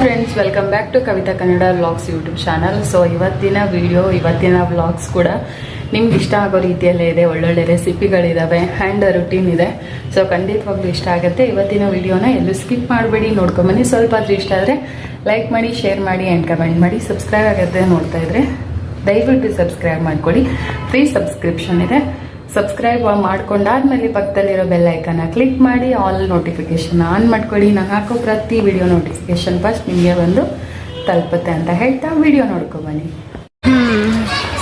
Friends welcome back to Kavitha Kannada vlogs YouTube channel so ಇವತ್ತಿನ video ಇವತ್ತಿನ vlogs ಕೂಡ ನಿಮ್ಗೆ ಇಷ್ಟ ಆಗೋ ರೀತಿಯಲ್ಲೇ ಇದೆ, ಒಳ್ಳೊಳ್ಳೆ ರೆಸಿಪಿಗಳಿದ್ದಾವೆ ಹ್ಯಾಂಡ್ ರುಟೀನ್ ಇದೆ. ಸೊ ಖಂಡಿತವಾಗ್ಲೂ ಇಷ್ಟ ಆಗುತ್ತೆ. ಇವತ್ತಿನ ವಿಡಿಯೋನ ಎಲ್ಲೂ ಸ್ಕಿಪ್ ಮಾಡಬೇಡಿ, ನೋಡ್ಕೊಂಬನ್ನಿ. ಸ್ವಲ್ಪ ಆದರೂ ಇಷ್ಟ ಆದರೆ ಲೈಕ್ ಮಾಡಿ ಶೇರ್ ಮಾಡಿ ಆ್ಯಂಡ್ ಕಮೆಂಟ್ ಮಾಡಿ. ಸಬ್ಸ್ಕ್ರೈಬ್ ಆಗುತ್ತೆ ನೋಡ್ತಾ ಇದ್ರೆ ದಯವಿಟ್ಟು ಸಬ್ಸ್ಕ್ರೈಬ್ ಮಾಡ್ಕೊಳ್ಳಿ. ಫ್ರೀ ಸಬ್ಸ್ಕ್ರಿಪ್ಷನ್ ಇದೆ. ಸಬ್ಸ್ಕ್ರೈಬ್ ಮಾಡ್ಕೊಂಡಾದ್ಮೇಲೆ ಪಕ್ಕದಲ್ಲಿರೋ ಬೆಲ್ ಐಕನ್ನ ಕ್ಲಿಕ್ ಮಾಡಿ ಆಲ್ ನೋಟಿಫಿಕೇಶನ್ ಆನ್ ಮಾಡ್ಕೊಳ್ಳಿ. ನಾನು ಹಾಕೋ ಪ್ರತಿ ವಿಡಿಯೋ ನೋಟಿಫಿಕೇಶನ್ ಫಸ್ಟ್ ನಿಮಗೆ ಬಂದು ತಲುಪುತ್ತೆ ಅಂತ ಹೇಳ್ತಾ ವಿಡಿಯೋ ನೋಡ್ಕೊಬನ್ನಿ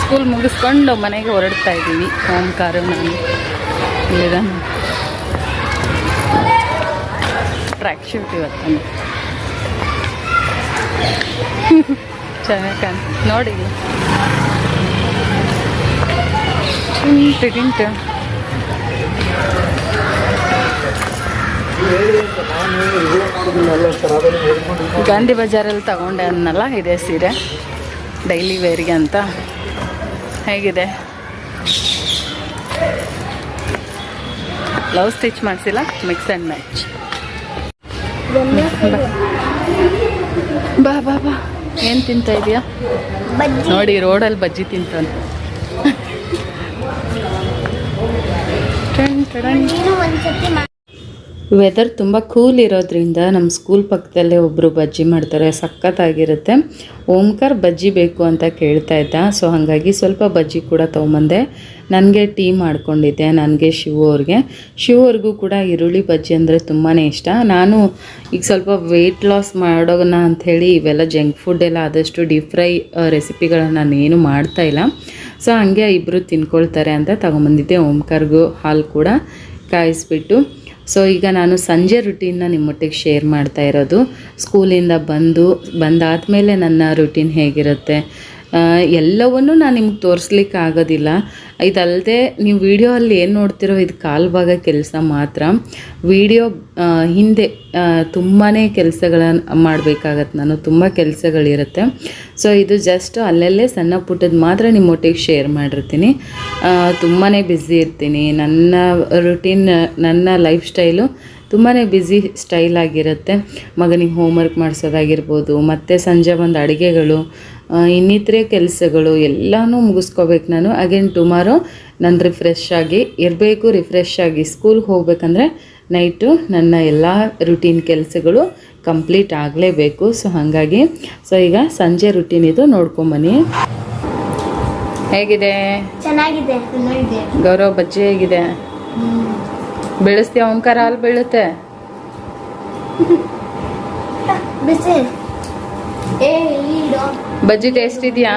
ಸ್ಕೂಲ್ ಮುಗಿಸ್ಕೊಂಡು ಮನೆಗೆ ಹೊರಡ್ತಾ ಇದ್ದೀವಿ ಕಾರು ನಾನು. ಟ್ರ್ಯಾಕ್ ಶೂಟ್ ಇವತ್ತು. ಚೆನ್ನಾಗಿ ನೋಡಿ ಟಿಂಟು ಗಾಂಧಿ ಬಜಾರಲ್ಲಿ ತಗೊಂಡೆ ಅನ್ನಲ್ಲ ಇದೆ ಸೀರೆ. ಡೈಲಿ ವೇರ್ಗೆ ಅಂತ. ಹೇಗಿದೆ? ಲವ್ ಸ್ಟಿಚ್ ಮಾಡಿಸಿಲ್ಲ? ಮಿಕ್ಸ್ ಆ್ಯಂಡ್ ಮ್ಯಾಚ್ ಬಾ ಬಾ ಬಾ. ಏನು ತಿಂತ ಇದೆಯಾ? ನೋಡಿ ರೋಡಲ್ಲಿ ಬಜ್ಜಿ ತಿಂತಾನೆ. ವೆದರ್ ತುಂಬ ಕೂಲ್ ಇರೋದ್ರಿಂದ ನಮ್ಮ ಸ್ಕೂಲ್ ಪಕ್ಕದಲ್ಲೇ ಒಬ್ಬರು ಬಜ್ಜಿ ಮಾಡ್ತಾರೆ ಸಖತ್ತಾಗಿರುತ್ತೆ. ಓಂಕಾರ್ ಬಜ್ಜಿ ಬೇಕು ಅಂತ ಕೇಳ್ತಾ ಇದ್ದ ಸೊ ಹಾಗಾಗಿ ಸ್ವಲ್ಪ ಬಜ್ಜಿ ಕೂಡ ತೊಗೊಂಬಂದೆ. ನನಗೆ ಟೀ ಮಾಡ್ಕೊಂಡಿದ್ದೆ ನನಗೆ ಶಿವು ಅವ್ರಿಗೆ. ಶಿವು ಅವ್ರಿಗೂ ಕೂಡ ಈರುಳ್ಳಿ ಬಜ್ಜಿ ಅಂದರೆ ತುಂಬಾ ಇಷ್ಟ. ನಾನು ಈಗ ಸ್ವಲ್ಪ ವೆಯ್ಟ್ ಲಾಸ್ ಮಾಡೋಣ ಅಂಥೇಳಿ ಇವೆಲ್ಲ ಜಂಕ್ ಫುಡ್ ಎಲ್ಲ ಆದಷ್ಟು ಡೀಪ್ ಫ್ರೈ ರೆಸಿಪಿಗಳನ್ನು ನಾನೇನು ಮಾಡ್ತಾ ಇಲ್ಲ. ಸೊ ಹಂಗೆ ಇಬ್ಬರು ತಿನ್ಕೊಳ್ತಾರೆ ಅಂತ ತಗೊಂಬಂದಿದ್ದೆ. ಓಂಕಾರ್ಗೂ ಹಾಲು ಕೂಡ ಕಾಯಿಸ್ಬಿಟ್ಟು. ಸೊ ಈಗ ನಾನು ಸಂಜೆ ರುಟೀನ್ನ ನಿಮ್ಮೊಟ್ಟಿಗೆ ಶೇರ್ ಮಾಡ್ತಾ ಇರೋದು. ಸ್ಕೂಲಿಂದ ಬಂದು, ಬಂದಾದಮೇಲೆ ನನ್ನ ರುಟೀನ್ ಹೇಗಿರುತ್ತೆ? ಎಲ್ಲವನ್ನೂ ನಾನು ನಿಮ್ಗೆ ತೋರಿಸ್ಲಿಕ್ಕೆ ಆಗೋದಿಲ್ಲ ಇದಲ್ಲದೆ ನೀವು ವಿಡಿಯೋ ಅಲ್ಲಿ ಏನು ನೋಡ್ತಿರೋ ಇದು ಕಾಲು ಭಾಗ ಕೆಲಸ ಮಾತ್ರ. ವಿಡಿಯೋ ಹಿಂದೆ ತುಂಬಾ ಕೆಲಸಗಳನ್ನು ಮಾಡಬೇಕಾಗತ್ತೆ ನಾನು. ತುಂಬ ಕೆಲಸಗಳಿರುತ್ತೆ. ಸೊ ಇದು ಜಸ್ಟ್ ಅಲ್ಲಲ್ಲೇ ಸಣ್ಣ ಪುಟ್ಟದ್ದು ಮಾತ್ರ ನಿಮ್ಮೊಟ್ಟಿಗೆ ಶೇರ್ ಮಾಡಿರ್ತೀನಿ. ತುಂಬಾ ಬ್ಯುಸಿ ಇರ್ತೀನಿ. ನನ್ನ ರುಟೀನ್ ನನ್ನ ಲೈಫ್ ಸ್ಟೈಲು ತುಂಬಾ ಬ್ಯುಸಿ ಸ್ಟೈಲ್ ಆಗಿರುತ್ತೆ. ಮಗನಿಗೆ ಹೋಮ್ವರ್ಕ್ ಮಾಡಿಸೋದಾಗಿರ್ಬೋದು ಮತ್ತು ಸಂಜೆ ಒಂದು ಅಡುಗೆಗಳು ಇನ್ನಿತರೆ ಕೆಲಸಗಳು ಎಲ್ಲನೂ ಮುಗಿಸ್ಕೋಬೇಕು ನಾನು. ಅಗೇನ್ ಟುಮಾರೋ ನಾನು ರಿಫ್ರೆಶ್ ಆಗಿ ಇರಬೇಕು ರಿಫ್ರೆಶ್ ಆಗಿ ಸ್ಕೂಲ್ಗೆ ಹೋಗ್ಬೇಕಂದ್ರೆ ನೈಟು ನನ್ನ ಎಲ್ಲ ರುಟೀನ್ ಕೆಲಸಗಳು ಕಂಪ್ಲೀಟ್ ಆಗಲೇಬೇಕು. ಸೊ ಹಾಗಾಗಿ ಸೊ ಈಗ ಸಂಜೆ ರುಟೀನ್ ಇದು ನೋಡ್ಕೊಂಬನ್ನಿ. ಹೇಗಿದೆ? ಚೆನ್ನಾಗಿದೆ. ಚೆನ್ನಾಗಿದೆ ಗೌರವ್ ಬಜ್ಜಿ ಹೇಗಿದೆ? ಬೆಳೆಸ್ತೀಯ ಓಂಕಾರ ಹಾಲು ಬೀಳುತ್ತೆ. ಬಜ್ಜಿ ಟೇಸ್ಟ್ ಇದೆಯಾ?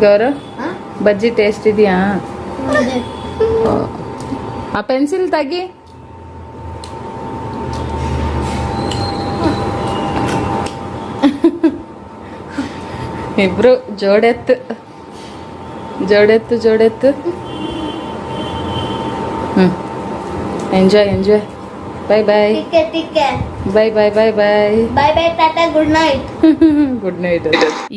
ಗೌರವ್? ಬಜ್ಜಿ ಟೇಸ್ಟ್ ಇದೆಯಾ? ಆ ಪೆನ್ಸಿಲ್ ತೆಗಿ. ಇಬ್ರು ಜೋಡೆತ್ತು. ಜೋಡೆತ್ತು ಜೋಡೆತ್ತು. ಹ್ಞೂ enjoy enjoy. Bye bye. Tiket tiket. Bye bye bye bye bye bye Tata good night good night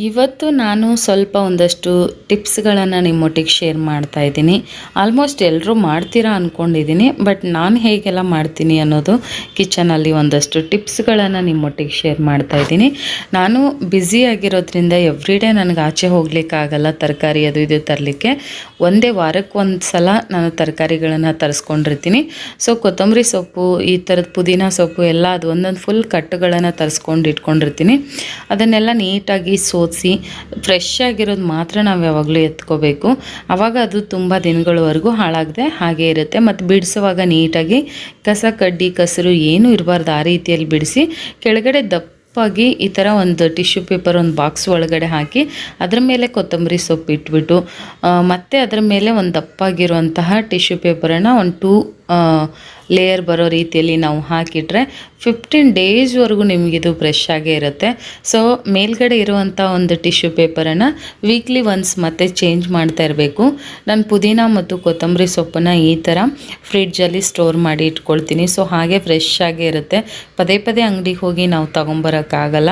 ಇವತ್ತು ನಾನು ಸ್ವಲ್ಪ ಒಂದಷ್ಟು ಟಿಪ್ಸ್ಗಳನ್ನು ನಿಮ್ಮೊಟ್ಟಿಗೆ ಶೇರ್ ಮಾಡ್ತಾ ಇದ್ದೀನಿ. ಆಲ್ಮೋಸ್ಟ್ ಎಲ್ಲರೂ ಮಾಡ್ತೀರಾ ಅಂದ್ಕೊಂಡಿದ್ದೀನಿ ಬಟ್ ನಾನು ಹೇಗೆಲ್ಲ ಮಾಡ್ತೀನಿ ಅನ್ನೋದು ಕಿಚನಲ್ಲಿ ಒಂದಷ್ಟು ಟಿಪ್ಸ್ಗಳನ್ನು ನಿಮ್ಮೊಟ್ಟಿಗೆ ಶೇರ್ ಮಾಡ್ತಾ ಇದ್ದೀನಿ. ನಾನು ಬ್ಯುಸಿ ಆಗಿರೋದ್ರಿಂದ ಎವ್ರಿಡೇ ನನಗೆ ಆಚೆ ಹೋಗ್ಲಿಕ್ಕಾಗಲ್ಲ ತರಕಾರಿ ಅದು ಇದು ತರಲಿಕ್ಕೆ. ಒಂದೇ ವಾರಕ್ಕೆ ಒಂದು ಸಲ ನಾನು ತರಕಾರಿಗಳನ್ನು ತರಿಸ್ಕೊಂಡಿರ್ತೀನಿ. ಸೊ ಕೊತ್ತಂಬರಿ ಸೊಪ್ಪು ಈ ಥರದ ಪುದೀನ ಸೊಪ್ಪು ಎಲ್ಲ ಅದು ಒಂದೊಂದು ಫುಲ್ ಕಟ್ಟುಗಳನ್ನು ತರಿಸ್ಕೊಂಡು ಇಟ್ಕೊಂಡಿರ್ತೀನಿ. ಅದನ್ನೆಲ್ಲ ನೀಟಾಗಿ ಸೋಸಿ ಫ್ರೆಶ್ ಆಗಿರೋದು ಮಾತ್ರ ನಾವು ಯಾವಾಗಲೂ ಎತ್ಕೋಬೇಕು. ಆವಾಗ ಅದು ತುಂಬ ದಿನಗಳವರೆಗೂ ಹಾಳಾಗದೆ ಹಾಗೆ ಇರುತ್ತೆ. ಮತ್ತು ಬಿಡಿಸುವಾಗ ನೀಟಾಗಿ ಕಸ ಕಡ್ಡಿ, ಕಸರು ಏನೂ ಇರಬಾರ್ದು ಆ ರೀತಿಯಲ್ಲಿ ಬಿಡಿಸಿ, ಕೆಳಗಡೆ ದಪ್ಪ ದಪ್ಪಾಗಿ ಈ ಥರ ಒಂದು ಟಿಶ್ಯೂ ಪೇಪರ್ ಒಂದು ಬಾಕ್ಸ್ ಒಳಗಡೆ ಹಾಕಿ, ಅದರ ಮೇಲೆ ಕೊತ್ತಂಬರಿ ಸೊಪ್ಪು ಇಟ್ಬಿಟ್ಟು ಮತ್ತು ಅದರ ಮೇಲೆ ಒಂದು ದಪ್ಪಾಗಿರುವಂತಹ ಟಿಶ್ಯೂ ಪೇಪರನ್ನು ಒಂದು ಟೂ ಲೇಯರ್ ಬರೋ ರೀತಿಯಲ್ಲಿ ನಾವು ಹಾಕಿಟ್ರೆ ಫಿಫ್ಟೀನ್ ಡೇಸ್ವರೆಗೂ ನಿಮಗಿದು ಫ್ರೆಶ್ ಆಗೇ ಇರುತ್ತೆ. ಸೊ ಮೇಲ್ಗಡೆ ಇರುವಂಥ ಒಂದು ಟಿಶ್ಯೂ ಪೇಪರನ್ನು ವೀಕ್ಲಿ ಒನ್ಸ್ ಮತ್ತೆ ಚೇಂಜ್ ಮಾಡ್ತಾ ಇರಬೇಕು. ನಾನು ಪುದೀನ ಮತ್ತು ಕೊತ್ತಂಬರಿ ಸೊಪ್ಪನ್ನು ಈ ಥರ ಫ್ರಿಡ್ಜಲ್ಲಿ ಸ್ಟೋರ್ ಮಾಡಿ ಇಟ್ಕೊಳ್ತೀನಿ. ಸೊ ಹಾಗೆ ಫ್ರೆಶ್ ಆಗೇ ಇರುತ್ತೆ. ಪದೇ ಪದೇ ಅಂಗಡಿಗೆ ಹೋಗಿ ನಾವು ತೊಗೊಂಬರೋಕ್ಕಾಗಲ್ಲ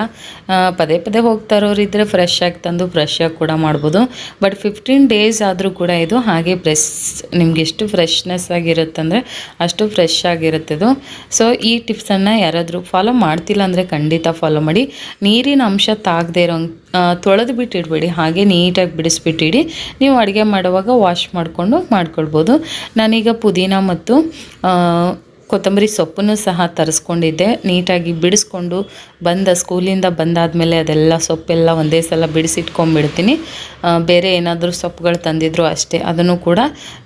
ಪದೇ ಪದೇ ಹೋಗ್ತಾ ಇರೋರಿದ್ದರೆ ಫ್ರೆಶ್ ಆಗಿ ತಂದು ಫ್ರೆಶ್ ಆಗಿ ಕೂಡ ಮಾಡ್ಬೋದು. ಬಟ್ ಫಿಫ್ಟೀನ್ ಡೇಸ್ ಆದರೂ ಕೂಡ ಇದು ಹಾಗೆ ಫ್ರೆಶ್ ನಿಮಗೆಷ್ಟು ಫ್ರೆಶ್ನೆಸ್ ಆಗಿರುತ್ತಂದರೆ ಅಷ್ಟು ಫ್ರೆಶ್ ಆಗಿರುತ್ತೆ ಇದು. ಸೊ ಈ ಟಿಪ್ಸನ್ನು ಯಾರಾದರೂ ಫಾಲೋ ಮಾಡ್ತಿಲ್ಲ ಅಂದರೆ ಖಂಡಿತ ಫಾಲೋ ಮಾಡಿ. ನೀರಿನ ಅಂಶ ತಾಗದೇ ಇರೋ ತೊಳೆದು ಬಿಟ್ಟಿಡಬೇಡಿ. ಹಾಗೆ ನೀಟಾಗಿ ಬಿಡಿಸ್ಬಿಟ್ಟಿಡಿ. ನೀವು ಅಡುಗೆ ಮಾಡುವಾಗ ವಾಶ್ ಮಾಡಿಕೊಂಡು ಮಾಡ್ಕೊಳ್ಬೋದು. ನಾನೀಗ ಪುದೀನ ಮತ್ತು ಕೊತ್ತಂಬರಿ ಸೊಪ್ಪನ್ನು ಸಹ ತರಿಸ್ಕೊಂಡಿದ್ದೆ. ನೀಟಾಗಿ ಬಿಡಿಸ್ಕೊಂಡು ಬಂದ ಸ್ಕೂಲಿಂದ ಬಂದಾದಮೇಲೆ ಅದೆಲ್ಲ ಸೊಪ್ಪೆಲ್ಲ ಒಂದೇ ಸಲ ಬಿಡಿಸಿಟ್ಕೊಂಡ್ಬಿಡ್ತೀನಿ ಬೇರೆ ಏನಾದರೂ ಸೊಪ್ಪುಗಳು ತಂದಿದ್ರು ಅಷ್ಟೇ. ಅದನ್ನು ಕೂಡ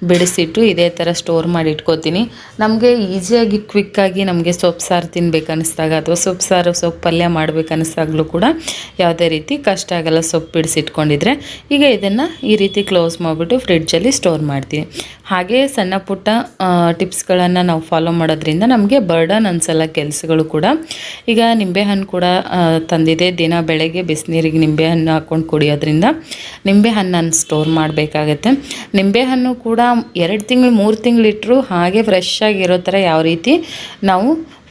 ಬಿಡಿಸಿಟ್ಟು ಇದೇ ಥರ ಸ್ಟೋರ್ ಮಾಡಿ ಇಟ್ಕೋತೀನಿ ನಮಗೆ ಈಸಿಯಾಗಿ ಕ್ವಿಕ್ಕಾಗಿ ನಮಗೆ ಸೊಪ್ಪು ಸಾರು ತಿನ್ಬೇಕು ಅನ್ನಿಸ್ದಾಗ ಅಥವಾ ಸೊಪ್ಪು ಸಾರು ಸೊಪ್ಪು ಪಲ್ಯ ಮಾಡ್ಬೇಕು ಅನ್ನಿಸ್ದಾಗಲೂ ಕೂಡ ಯಾವುದೇ ರೀತಿ ಕಷ್ಟ ಆಗಲ್ಲ ಸೊಪ್ಪು ಬಿಡಿಸಿಟ್ಕೊಂಡಿದ್ರೆ. ಈಗ ಇದನ್ನು ಈ ರೀತಿ ಕ್ಲೋಸ್ ಮಾಡಿಬಿಟ್ಟು ಫ್ರಿಡ್ಜಲ್ಲಿ ಸ್ಟೋರ್ ಮಾಡ್ತೀನಿ. ಹಾಗೆ ಸಣ್ಣ ಪುಟ್ಟ ಟಿಪ್ಸ್ಗಳನ್ನು ನಾವು ಫಾಲೋ ಮಾಡೋದ್ರಿಂದ ನಮಗೆ ಬರ್ಡನ್ ಅನ್ಸಲ್ಲ ಕೆಲಸಗಳು ಕೂಡ. ಈಗ ನಿಂಬೆಹಣ್ಣು ಕೂಡ ತಂದಿದೆ. ದಿನ ಬೆಳಗ್ಗೆ ಬಿಸಿನೀರಿಗೆ ನಿಂಬೆಹಣ್ಣು ಹಾಕ್ಕೊಂಡು ಕುಡಿಯೋದ್ರಿಂದ ನಿಂಬೆಹಣ್ಣನ್ನು ಸ್ಟೋರ್ ಮಾಡಬೇಕಾಗತ್ತೆ. ನಿಂಬೆಹಣ್ಣು ಕೂಡ ಎರಡು ತಿಂಗಳು, ಮೂರು ತಿಂಗಳು ಇಟ್ಟರು ಹಾಗೆ ಫ್ರೆಶ್ ಆಗಿರೋ ಥರ ಯಾವ ರೀತಿ ನಾವು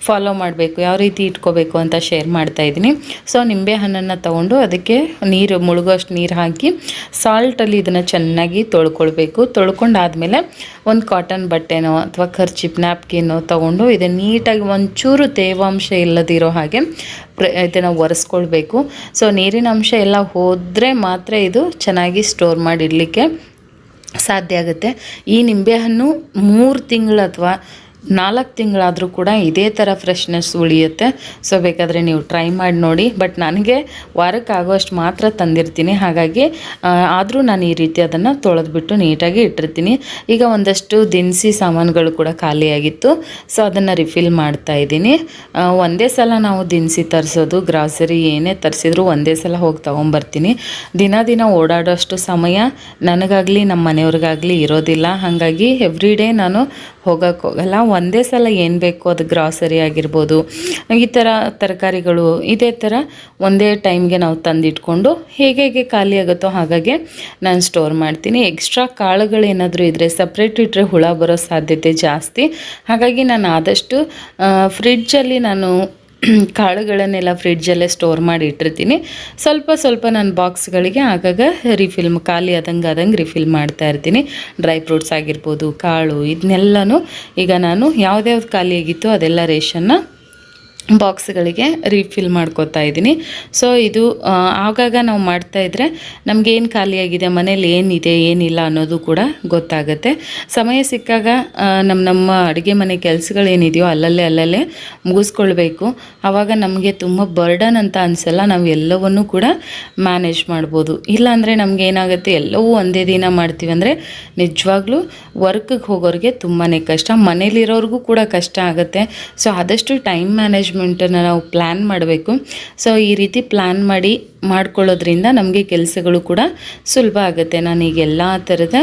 ಫಾಲೋ ಮಾಡಬೇಕು, ಯಾವ ರೀತಿ ಇಟ್ಕೋಬೇಕು ಅಂತ ಶೇರ್ ಮಾಡ್ತಾ ಇದ್ದೀನಿ. ಸೊ ನಿಂಬೆ ಹಣ್ಣನ್ನು ತೊಗೊಂಡು ಅದಕ್ಕೆ ನೀರು, ಮುಳುಗೋಷ್ಟು ನೀರು ಹಾಕಿ ಸಾಲ್ಟಲ್ಲಿ ಇದನ್ನು ಚೆನ್ನಾಗಿ ತೊಳ್ಕೊಳ್ಬೇಕು. ತೊಳ್ಕೊಂಡಾದಮೇಲೆ ಒಂದು ಕಾಟನ್ ಬಟ್ಟೆನೋ ಅಥವಾ ಖರ್ಚಿಪ್ ನ್ಯಾಪ್ಕಿನೋ ತೊಗೊಂಡು ಇದನ್ನು ನೀಟಾಗಿ ಒಂಚೂರು ತೇವಾಂಶ ಇಲ್ಲದಿರೋ ಹಾಗೆ ಪ್ರ, ಇದನ್ನು ಒರೆಸ್ಕೊಳ್ಬೇಕು. ಸೊ ನೀರಿನ ಅಂಶ ಎಲ್ಲ ಹೋದರೆ ಮಾತ್ರ ಇದು ಚೆನ್ನಾಗಿ ಸ್ಟೋರ್ ಮಾಡಿಡಲಿಕ್ಕೆ ಸಾಧ್ಯ ಆಗುತ್ತೆ. ಈ ನಿಂಬೆಹಣ್ಣು ಮೂರು ತಿಂಗಳು ಅಥವಾ ನಾಲ್ಕು ತಿಂಗಳಾದರೂ ಕೂಡ ಇದೇ ಥರ ಫ್ರೆಶ್ನೆಸ್ ಉಳಿಯುತ್ತೆ. ಸೊ ಬೇಕಾದರೆ ನೀವು ಟ್ರೈ ಮಾಡಿ ನೋಡಿ. ಬಟ್ ನನಗೆ ವಾರಕ್ಕೆ ಆಗೋಷ್ಟು ಮಾತ್ರ ತಂದಿರ್ತೀನಿ. ಹಾಗಾಗಿ ಆದರೂ ನಾನು ಈ ರೀತಿ ಅದನ್ನು ತೊಳೆದ್ಬಿಟ್ಟು ನೀಟಾಗಿ ಇಟ್ಟಿರ್ತೀನಿ. ಈಗ ಒಂದಷ್ಟು ದಿನಸಿ ಸಾಮಾನುಗಳು ಕೂಡ ಖಾಲಿಯಾಗಿತ್ತು. ಸೊ ಅದನ್ನು ರಿಫಿಲ್ ಮಾಡ್ತಾ ಇದ್ದೀನಿ. ಒಂದೇ ಸಲ ನಾವು ದಿನಸಿ ತರಿಸೋದು ಗ್ರಾಸರಿ ಏನೇ ತರಿಸಿದ್ರು ಒಂದೇ ಸಲ ಹೋಗಿ ತೊಗೊಂಬರ್ತೀನಿ. ದಿನ ದಿನ ಓಡಾಡೋಷ್ಟು ಸಮಯ ನನಗಾಗಲಿ ನಮ್ಮ ಮನೆಯವ್ರಿಗಾಗಲಿ ಇರೋದಿಲ್ಲ. ಹಾಗಾಗಿ ಎವ್ರಿ ಡೇ ನಾನು ಹೋಗೋಕ್ಕೆ ಹೋಗಲ್ಲ. ಒಂದೇ ಸಲ ಏನು ಬೇಕೋ ಅದು ಗ್ರಾಸರಿ ಆಗಿರ್ಬೋದು, ಈ ಥರ ತರಕಾರಿಗಳು, ಇದೇ ಥರ ಒಂದೇ ಟೈಮ್ಗೆ ನಾವು ತಂದಿಟ್ಕೊಂಡು ಹೇಗೆ ಹೇಗೆ ಖಾಲಿ ಆಗುತ್ತೋ ಹಾಗಾಗಿ ನಾನು ಸ್ಟೋರ್ ಮಾಡ್ತೀನಿ. ಎಕ್ಸ್ಟ್ರಾ ಕಾಳುಗಳೇನಾದರೂ ಇದ್ದರೆ ಸಪ್ರೇಟ್ ಇಟ್ಟರೆ ಹುಳ ಬರೋ ಸಾಧ್ಯತೆ ಜಾಸ್ತಿ. ಹಾಗಾಗಿ ನಾನು ಆದಷ್ಟು ಫ್ರಿಡ್ಜಲ್ಲಿ ನಾನು ಕಾಳುಗಳನ್ನೆಲ್ಲ ಫ್ರಿಡ್ಜಲ್ಲೇ ಸ್ಟೋರ್ ಮಾಡಿ ಇಟ್ಟಿರ್ತೀನಿ. ಸ್ವಲ್ಪ ಸ್ವಲ್ಪ ನನ್ನ ಬಾಕ್ಸ್ಗಳಿಗೆ ಆಗಾಗ ರಿಫಿಲ್ ಖಾಲಿ ಆದಂಗೆ ಆದಂಗೆ ರಿಫಿಲ್ ಮಾಡ್ತಾ ಇರ್ತೀನಿ. ಡ್ರೈ ಫ್ರೂಟ್ಸ್ ಆಗಿರ್ಬೋದು, ಕಾಳು ಇದನ್ನೆಲ್ಲನೂ ಈಗ ನಾನು ಯಾವುದ್ಯಾವ್ದು ಖಾಲಿಯಾಗಿತ್ತು ಅದೆಲ್ಲ ರೇಷನ್ನ ಬಾಕ್ಸ್ಗಳಿಗೆ ರೀಫಿಲ್ ಮಾಡ್ಕೋತಾ ಇದ್ದೀನಿ. ಸೊ ಇದು ಆಗಾಗ ನಾವು ಮಾಡ್ತಾ ಇದ್ರೆ ನಮಗೇನು ಖಾಲಿಯಾಗಿದೆ, ಮನೇಲಿ ಏನಿದೆ, ಏನಿಲ್ಲ ಅನ್ನೋದು ಕೂಡ ಗೊತ್ತಾಗುತ್ತೆ. ಸಮಯ ಸಿಕ್ಕಾಗ ನಮ್ಮ ನಮ್ಮ ಅಡುಗೆ ಮನೆ ಕೆಲಸಗಳೇನಿದೆಯೋ ಅಲ್ಲಲ್ಲೇ ಅಲ್ಲಲ್ಲೇ ಮುಗಿಸ್ಕೊಳ್ಬೇಕು. ಆವಾಗ ನಮಗೆ ತುಂಬ ಬರ್ಡನ್ ಅಂತ ಅನಿಸಲ್ಲ, ನಾವು ಎಲ್ಲವನ್ನೂ ಕೂಡ ಮ್ಯಾನೇಜ್ ಮಾಡ್ಬೋದು. ಇಲ್ಲಾಂದರೆ ನಮಗೆ ಏನಾಗುತ್ತೆ, ಎಲ್ಲವೂ ಒಂದೇ ದಿನ ಮಾಡ್ತೀವಿ ಅಂದರೆ ನಿಜವಾಗ್ಲೂ ವರ್ಕ್ಗೆ ಹೋಗೋರಿಗೆ ತುಂಬಾ ಕಷ್ಟ. ಮನೇಲಿರೋರಿಗೂ ಕೂಡ ಕಷ್ಟ ಆಗುತ್ತೆ. ಸೊ ಆದಷ್ಟು ಟೈಮ್ ಮ್ಯಾನೇಜ್ಮೆಂಟನ್ನು ನಾವು ಪ್ಲ್ಯಾನ್ ಮಾಡಬೇಕು. ಸೊ ಈ ರೀತಿ ಪ್ಲ್ಯಾನ್ ಮಾಡಿ ಮಾಡ್ಕೊಳ್ಳೋದ್ರಿಂದ ನಮಗೆ ಕೆಲಸಗಳು ಕೂಡ ಸುಲಭ ಆಗುತ್ತೆ. ನಾನೀಗ ಎಲ್ಲ ಥರದ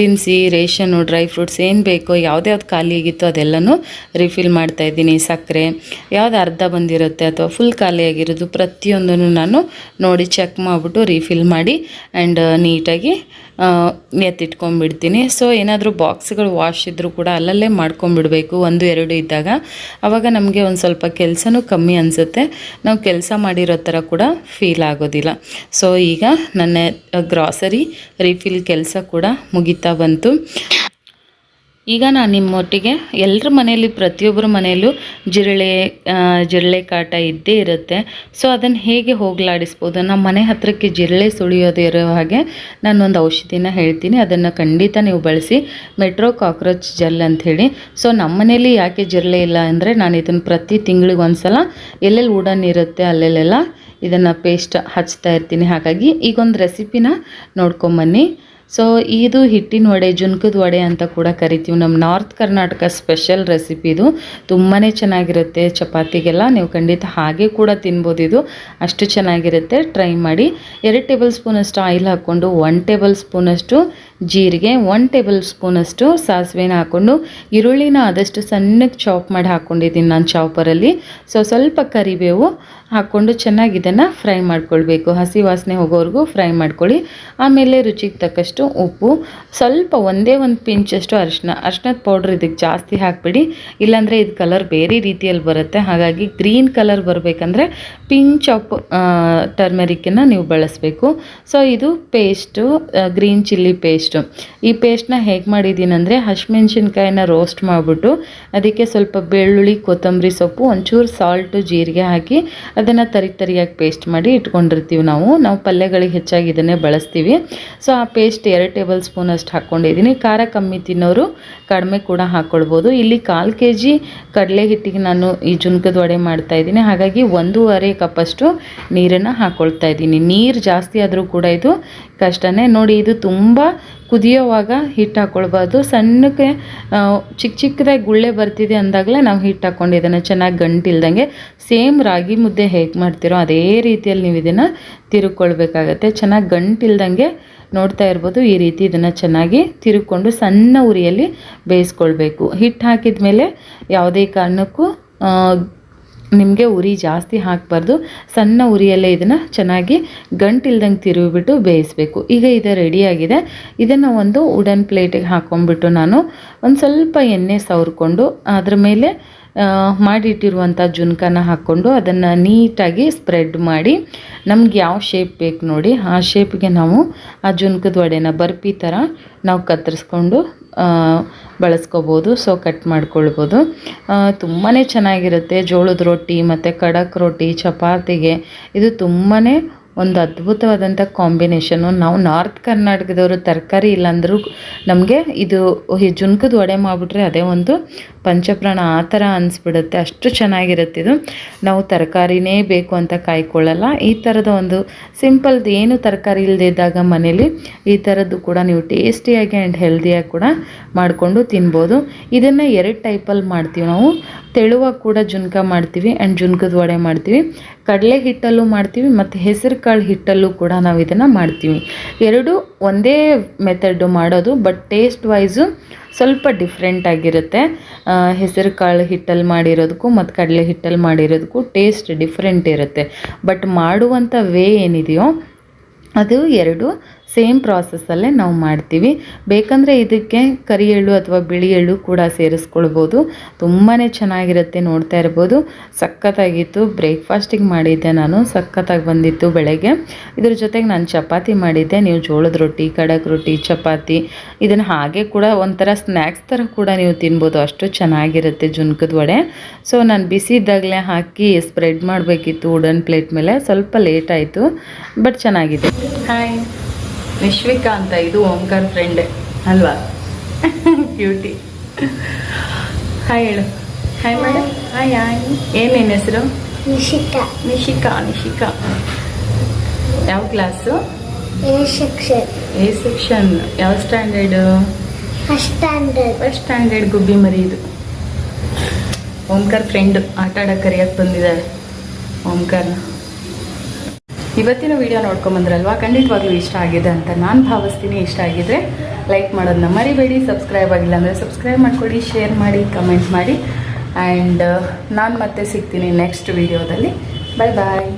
ದಿನಸಿ, ರೇಷನ್ನು, ಡ್ರೈ ಫ್ರೂಟ್ಸ್ ಏನು ಬೇಕೋ ಯಾವ್ದ್ಯಾವ್ದು ಖಾಲಿ ಆಗಿತ್ತೋ ಅದೆಲ್ಲನೂ ರಿಫಿಲ್ ಮಾಡ್ತಾ ಇದ್ದೀನಿ. ಸಕ್ಕರೆ ಯಾವ್ದು ಅರ್ಧ ಬಂದಿರುತ್ತೆ ಅಥವಾ ಫುಲ್ ಖಾಲಿಯಾಗಿರೋದು ಪ್ರತಿಯೊಂದನ್ನು ನಾನು ನೋಡಿ ಚೆಕ್ ಮಾಡಿಬಿಟ್ಟು ರಿಫಿಲ್ ಮಾಡಿ ಆ್ಯಂಡ್ ನೀಟಾಗಿ ಎತ್ತಿಟ್ಕೊಂಡ್ಬಿಡ್ತೀನಿ. ಸೊ ಏನಾದರೂ ಬಾಕ್ಸ್ಗಳು ವಾಶ್ ಇದ್ದರೂ ಕೂಡ ಅಲ್ಲಲ್ಲೇ ಮಾಡ್ಕೊಂಬಿಡಬೇಕು ಒಂದು, ಎರಡು ಇದ್ದಾಗ ಆವಾಗ ನಮಗೆ ಒಂದು ಸ್ವಲ್ಪ ಕೆಲಸನೂ ಕಮ್ಮಿ ಅನಿಸುತ್ತೆ. ನಾವು ಕೆಲಸ ಮಾಡಿರೋ ಥರ ಕೂಡ ಫೀಲ್ ಆಗೋದಿಲ್ಲ. ಸೊ ಈಗ ನನ್ನ ಗ್ರಾಸರಿ ರೀಫಿಲ್ ಕೆಲಸ ಕೂಡ ಮುಗಿತಾ ಬಂತು. ಈಗ ನಾನು ನಿಮ್ಮೊಟ್ಟಿಗೆ ಎಲ್ಲರ ಮನೆಯಲ್ಲಿ, ಪ್ರತಿಯೊಬ್ಬರ ಮನೆಯಲ್ಲೂ ಜಿರಳೆ ಜಿರಳೆ ಕಾಟ ಇದ್ದೇ ಇರುತ್ತೆ. ಸೊ ಅದನ್ನು ಹೇಗೆ ಹೋಗಲಾಡಿಸ್ಬೋದು? ನಮ್ಮ ಮನೆ ಹತ್ರಕ್ಕೆ ಜಿರಳೆ ಸುಳಿಯೋದೇ ಇರೋ ಹಾಗೆ ನಾನೊಂದು ಔಷಧಿನ ಹೇಳ್ತೀನಿ. ಅದನ್ನು ಖಂಡಿತ ನೀವು ಬಳಸಿ. ಮೆಟ್ರೋ ಕಾಕ್ರೋಚ್ ಜೆಲ್ ಅಂಥೇಳಿ ಸೊ ನಮ್ಮ ಮನೇಲಿ ಯಾಕೆ ಜಿರಳೆ ಇಲ್ಲ ಅಂದರೆ ನಾನು ಇದನ್ನು ಪ್ರತಿ ತಿಂಗಳಿಗೆ ಒಂದು ಸಲ ಎಲ್ಲೆಲ್ಲಿ ಉಡನ್ ಇರುತ್ತೆ ಅಲ್ಲೆಲ್ಲೆಲ್ಲ ಇದನ್ನು ಪೇಸ್ಟ್ ಹಚ್ತಾ ಇರ್ತೀನಿ. ಹಾಗಾಗಿ ಈಗೊಂದು ರೆಸಿಪಿನ ನೋಡ್ಕೊಂಬನ್ನಿ. ಸೊ ಇದು ಹಿಟ್ಟಿನ ವಡೆ, ಜುನ್ಕದ ವಡೆ ಅಂತ ಕೂಡ ಕರಿತೀವಿ. ನಮ್ಮ ನಾರ್ತ್ ಕರ್ನಾಟಕ ಸ್ಪೆಷಲ್ ರೆಸಿಪಿ ಇದು. ತುಂಬಾ ಚೆನ್ನಾಗಿರುತ್ತೆ ಚಪಾತಿಗೆಲ್ಲ. ನೀವು ಖಂಡಿತ ಹಾಗೆ ಕೂಡ ತಿನ್ಬೋದು ಇದು. ಅಷ್ಟು ಚೆನ್ನಾಗಿರುತ್ತೆ. ಟ್ರೈ ಮಾಡಿ. ಎರಡು ಟೇಬಲ್ ಸ್ಪೂನಷ್ಟು ಆಯಿಲ್ ಹಾಕ್ಕೊಂಡು ಒನ್ ಟೇಬಲ್ ಸ್ಪೂನಷ್ಟು ಜೀರಿಗೆ ಒನ್ ಟೇಬಲ್ ಸ್ಪೂನಷ್ಟು ಸಾಸಿವೆನ ಹಾಕ್ಕೊಂಡು ಈರುಳ್ಳಿನ ಆದಷ್ಟು ಸಣ್ಣಗೆ ಚಾಪ್ ಮಾಡಿ ಹಾಕ್ಕೊಂಡಿದ್ದೀನಿ ನಾನು ಚಾಪರಲ್ಲಿ ಸೊ ಸ್ವಲ್ಪ ಕರಿಬೇವು ಹಾಕ್ಕೊಂಡು ಚೆನ್ನಾಗಿ ಇದನ್ನು ಫ್ರೈ ಮಾಡ್ಕೊಳ್ಬೇಕು. ಹಸಿ ವಾಸನೆ ಹೋಗೋವರೆಗೂ ಫ್ರೈ ಮಾಡ್ಕೊಳ್ಳಿ. ಆಮೇಲೆ ರುಚಿಗೆ ತಕ್ಕಷ್ಟು ಉಪ್ಪು. ಸ್ವಲ್ಪ ಒಂದೇ ಒಂದು ಪಿಂಚಷ್ಟು ಅರಿಶಿನ, ಅರಿಶಿನದ ಪೌಡ್ರ್ ಇದಕ್ಕೆ ಜಾಸ್ತಿ ಹಾಕ್ಬಿಡಿ. ಇಲ್ಲಾಂದರೆ ಇದು ಕಲರ್ ಬೇರೆ ರೀತಿಯಲ್ಲಿ ಬರುತ್ತೆ. ಹಾಗಾಗಿ ಗ್ರೀನ್ ಕಲರ್ ಬರಬೇಕಂದ್ರೆ ಪಿಂಚ್ ಆಫ್ ಟರ್ಮೆರಿಕನ್ನು ನೀವು ಬಳಸಬೇಕು. ಸೊ ಇದು paste green chilli paste paste. ಈ ಪೇಸ್ಟ್ನ ಹೇಗೆ ಮಾಡಿದ್ದೀನಿ ಅಂದರೆ ಹಸಿಮೆಣ್ಸಿನ್ಕಾಯಿನ ರೋಸ್ಟ್ ಮಾಡಿಬಿಟ್ಟು ಅದಕ್ಕೆ ಸ್ವಲ್ಪ ಬೆಳ್ಳುಳ್ಳಿ, ಕೊತ್ತಂಬರಿ ಸೊಪ್ಪು, ಒಂಚೂರು ಸಾಲ್ಟು ಜೀರಿಗೆ ಹಾಕಿ ಅದನ್ನು ತರಿ ತರಿಯಾಗಿ ಪೇಸ್ಟ್ ಮಾಡಿ ಇಟ್ಕೊಂಡಿರ್ತೀವಿ ನಾವು. ನಾವು ಪಲ್ಯಗಳಿಗೆ ಹೆಚ್ಚಾಗಿ ಇದನ್ನೇ ಬಳಸ್ತೀವಿ. ಸೊ ಆ ಪೇಸ್ಟ್ ಎರಡು ಟೇಬಲ್ ಸ್ಪೂನ್ ಅಷ್ಟು ಹಾಕ್ಕೊಂಡಿದ್ದೀನಿ. ಖಾರ ಕಮ್ಮಿ ತಿನ್ನೋರು ಕಡಿಮೆ ಕೂಡ ಹಾಕ್ಕೊಳ್ಬೋದು ಇಲ್ಲಿ ಕಾಲು ಕೆ ಜಿ ಕಡಲೆ ಹಿಟ್ಟಿಗೆ ನಾನು ಈ ಜುನ್ಕದ ವಡೆ ಮಾಡ್ತಾ ಇದ್ದೀನಿ. ಹಾಗಾಗಿ ಒಂದೂವರೆ ಕಪ್ಪಷ್ಟು ನೀರನ್ನು ಹಾಕ್ಕೊಳ್ತಾ ಇದ್ದೀನಿ. ನೀರು ಜಾಸ್ತಿ ಆದರೂ ಕೂಡ ಇದು ಕಷ್ಟನೇ. ನೋಡಿ, ಇದು ತುಂಬ ಕುದಿಯೋವಾಗ ಹಿಟ್ಟು ಹಾಕ್ಕೊಳ್ಬಾರ್ದು ಸಣ್ಣಕ್ಕೆ ಚಿಕ್ಕ ಚಿಕ್ಕದಾಗಿ ಗುಳ್ಳೆ ಬರ್ತಿದೆ ಅಂದಾಗಲೇ ನಾವು ಹಿಟ್ಟು ಹಾಕ್ಕೊಂಡು ಇದನ್ನು ಚೆನ್ನಾಗಿ ಗಂಟಿಲ್ದಂಗೆ ಸೇಮ್ ರಾಗಿ ಮುದ್ದೆ ಹೇಗೆ ಮಾಡ್ತೀರೋ ಅದೇ ರೀತಿಯಲ್ಲಿ ನೀವು ಇದನ್ನು ತಿರುಗ್ಕೊಳ್ಬೇಕಾಗತ್ತೆ ಚೆನ್ನಾಗಿ ಗಂಟಿಲ್ದಂಗೆ ನೋಡ್ತಾ ಇರ್ಬೋದು. ಈ ರೀತಿ ಇದನ್ನು ಚೆನ್ನಾಗಿ ತಿರುಗ್ಕೊಂಡು ಸಣ್ಣ ಉರಿಯಲ್ಲಿ ಬೇಯಿಸ್ಕೊಳ್ಬೇಕು. ಹಿಟ್ಟು ಹಾಕಿದ ಮೇಲೆ ಯಾವುದೇ ಕಾರಣಕ್ಕೂ ನಿಮಗೆ ಉರಿ ಜಾಸ್ತಿ ಹಾಕಬಾರ್ದು. ಸಣ್ಣ ಉರಿಯಲ್ಲೇ ಇದನ್ನು ಚೆನ್ನಾಗಿ ಗಂಟಿಲ್ದಂಗೆ ತಿರುಗಿಬಿಟ್ಟು ಬೇಯಿಸಬೇಕು. ಈಗ ಇದು ರೆಡಿಯಾಗಿದೆ ಇದನ್ನು ಒಂದು ವುಡನ್ ಪ್ಲೇಟಿಗೆ ಹಾಕೊಂಡ್ಬಿಟ್ಟು ನಾನು ಒಂದು ಸ್ವಲ್ಪ ಎಣ್ಣೆ ಸವರ್ಕೊಂಡು ಅದ್ರ ಮೇಲೆ ಮಾಡಿಟ್ಟಿರುವಂಥ ಜುನ್ಕನ ಹಾಕ್ಕೊಂಡು ಅದನ್ನು ನೀಟಾಗಿ ಸ್ಪ್ರೆಡ್ ಮಾಡಿ ನಮ್ಗೆ ಯಾವ ಶೇಪ್ ಬೇಕು ನೋಡಿ, ಆ ಶೇಪ್ಗೆ ನಾವು ಆ ಜುನ್ಕದ ವಡೆನ ಬರ್ಪಿ ಥರ ನಾವು ಕತ್ತರಿಸ್ಕೊಂಡು ಬಳಸ್ಕೋಬೋದು ಸೊ ಕಟ್ ಮಾಡ್ಕೊಳ್ಬೋದು. ತುಂಬಾ ಚೆನ್ನಾಗಿರುತ್ತೆ ಜೋಳದ ರೊಟ್ಟಿ ಮತ್ತು ಖಡಕ್ ರೊಟ್ಟಿ, ಚಪಾತಿಗೆ. ಇದು ತುಂಬಾ ಒಂದು ಅದ್ಭುತವಾದಂಥ ಕಾಂಬಿನೇಷನು ನಾವು ನಾರ್ತ್ ಕರ್ನಾಟಕದವರು ತರಕಾರಿ ಇಲ್ಲಾಂದ್ರೂ ನಮಗೆ ಇದು ಜುನ್ಕದ ವಡೆ ಮಾಡಿಬಿಟ್ರೆ ಅದೇ ಒಂದು ಪಂಚಪ್ರಾಣ ಆ ಥರ ಅನಿಸ್ಬಿಡುತ್ತೆ, ಅಷ್ಟು ಚೆನ್ನಾಗಿರುತ್ತೆ ಇದು. ನಾವು ತರಕಾರಿನೇ ಬೇಕು ಅಂತ ಕಾಯ್ಕೊಳ್ಳಲ್ಲ. ಈ ಥರದ ಒಂದು ಸಿಂಪಲ್ದು ಏನು ತರಕಾರಿ ಇಲ್ಲದೇ ಇದ್ದಾಗ ಮನೇಲಿ, ಈ ಥರದ್ದು ಕೂಡ ನೀವು ಟೇಸ್ಟಿಯಾಗಿ ಆ್ಯಂಡ್ ಹೆಲ್ದಿಯಾಗಿ ಕೂಡ ಮಾಡಿಕೊಂಡು ತಿನ್ಬೋದು. ಇದನ್ನು ಎರಡು ಟೈಪಲ್ಲಿ ಮಾಡ್ತೀವಿ ನಾವು. ತೆಳುವಾಗಿ ಕೂಡ ಜುನ್ಕ ಮಾಡ್ತೀವಿ ಆ್ಯಂಡ್ ಜುನ್ಕದ ವಡೆ ಮಾಡ್ತೀವಿ. ಕಡಲೆ ಹಿಟ್ಟಲ್ಲೂ ಮಾಡ್ತೀವಿ ಮತ್ತು ಹೆಸರು ಕಾಳು ಹಿಟ್ಟಲ್ಲೂ ಕೂಡ ನಾವು ಇದನ್ನು ಮಾಡ್ತೀವಿ. ಎರಡು ಒಂದೇ ಮೆಥಡ್ ಮಾಡೋದು ಬಟ್ ಟೇಸ್ಟ್ ವೈಸು ಸ್ವಲ್ಪ ಡಿಫ್ರೆಂಟ್ ಆಗಿರುತ್ತೆ. ಹೆಸರು ಕಾಳು ಹಿಟ್ಟಲ್ಲಿ ಮಾಡಿರೋದಕ್ಕೂ ಮತ್ತು ಕಡಲೆ ಹಿಟ್ಟಲ್ಲಿ ಮಾಡಿರೋದಕ್ಕೂ ಟೇಸ್ಟ್ ಡಿಫ್ರೆಂಟ್ ಇರುತ್ತೆ. ಬಟ್ ಮಾಡುವಂಥ ವೇ ಏನಿದೆಯೋ ಅದು ಎರಡು ಸೇಮ್ ಪ್ರಾಸೆಸ್ಸಲ್ಲೇ ನಾವು ಮಾಡ್ತೀವಿ. ಬೇಕಂದರೆ ಇದಕ್ಕೆ ಕರಿ ಎಳ್ಳು ಅಥವಾ ಬಿಳಿ ಎಳ್ಳು ಕೂಡ ಸೇರಿಸ್ಕೊಳ್ಬೋದು. ತುಂಬಾ ಚೆನ್ನಾಗಿರುತ್ತೆ ನೋಡ್ತಾ ಇರ್ಬೋದು. ಸಖತ್ತಾಗಿತ್ತು. ಬ್ರೇಕ್ಫಾಸ್ಟಿಗೆ ಮಾಡಿದ್ದೆ ನಾನು. ಸಖತ್ತಾಗಿ ಬಂದಿತ್ತು ಬೆಳಗ್ಗೆ. ಇದ್ರ ಜೊತೆಗೆ ನಾನು ಚಪಾತಿ ಮಾಡಿದ್ದೆ. ನೀವು ಜೋಳದ ರೊಟ್ಟಿ ಕಡಕ್ ರೊಟ್ಟಿ, ಚಪಾತಿ ಇದನ್ನು ಹಾಗೆ ಕೂಡ ಒಂಥರ ಸ್ನ್ಯಾಕ್ಸ್ ಥರ ಕೂಡ ನೀವು ತಿನ್ಬೋದು. ಅಷ್ಟು ಚೆನ್ನಾಗಿರುತ್ತೆ ಜುನ್ಕದ ವಡೆ. ಸೊ ನಾನು ಬಿಸಿ ಇದ್ದಾಗಲೇ ಹಾಕಿ ಸ್ಪ್ರೆಡ್ ಮಾಡಬೇಕಿತ್ತು ವುಡನ್ ಪ್ಲೇಟ್ ಮೇಲೆ. ಸ್ವಲ್ಪ ಲೇಟ್ ಆಯಿತು ಬಟ್ ಚೆನ್ನಾಗಿದೆ. ಹಾಯ್ ವಿಶ್ವಿಕಾ ಅಂತ ಇದು ಓಂಕಾರ್ ಫ್ರೆಂಡ್ ಅಲ್ವಾ? ಬ್ಯೂಟಿ ಹಾಯ್ ಹೇಳು. ಹಾಯ್ ಮೇಡಮ್ ಹಾಯ್ ಹಾಯ್ ಏನೇನು ಹೆಸರು? ನಿಶಿಕಾ. ನಿಶಿಕಾ ನಿಶಿಕಾ. ಯಾವ class A section A section ಯಾವ ಸ್ಟ್ಯಾಂಡರ್ಡು ಸ್ಟ್ಯಾಂಡರ್ಡ್ ಫಸ್ಟ್ ಸ್ಟ್ಯಾಂಡರ್ಡ್ ಗುಬ್ಬಿ ಮರಿ ಇದು. ಓಂಕಾರ್ ಫ್ರೆಂಡ್ ಆಟ ಆಡಕ್ಕೆ ಕರೆಯಕ್ಕೆ ಬಂದಿದ್ದಾಳೆ ಓಂಕಾರ್ನ. ಇವತ್ತಿನ ವಿಡಿಯೋ ನೋಡ್ಕೊಂಬಂದ್ರಲ್ವಾ? ಖಂಡಿತವಾಗ್ಲೂ ಇಷ್ಟ ಆಗಿದೆ ಅಂತ ನಾನು ಭಾವಿಸ್ತೀನಿ. ಇಷ್ಟ ಆಗಿದ್ರೆ ಲೈಕ್ ಮಾಡೋದನ್ನ ಮರಿಬೇಡಿ ಸಬ್ಸ್ಕ್ರೈಬ್ ಆಗಿಲ್ಲ ಅಂದರೆ ಸಬ್ಸ್ಕ್ರೈಬ್ ಮಾಡಿಕೊಡಿ ಶೇರ್ ಮಾಡಿ ಕಮೆಂಟ್ ಮಾಡಿ. ಆ್ಯಂಡ್ ನಾನು ಮತ್ತೆ ಸಿಗ್ತೀನಿ ನೆಕ್ಸ್ಟ್ ವಿಡಿಯೋದಲ್ಲಿ ಬಾಯ್ ಬಾಯ್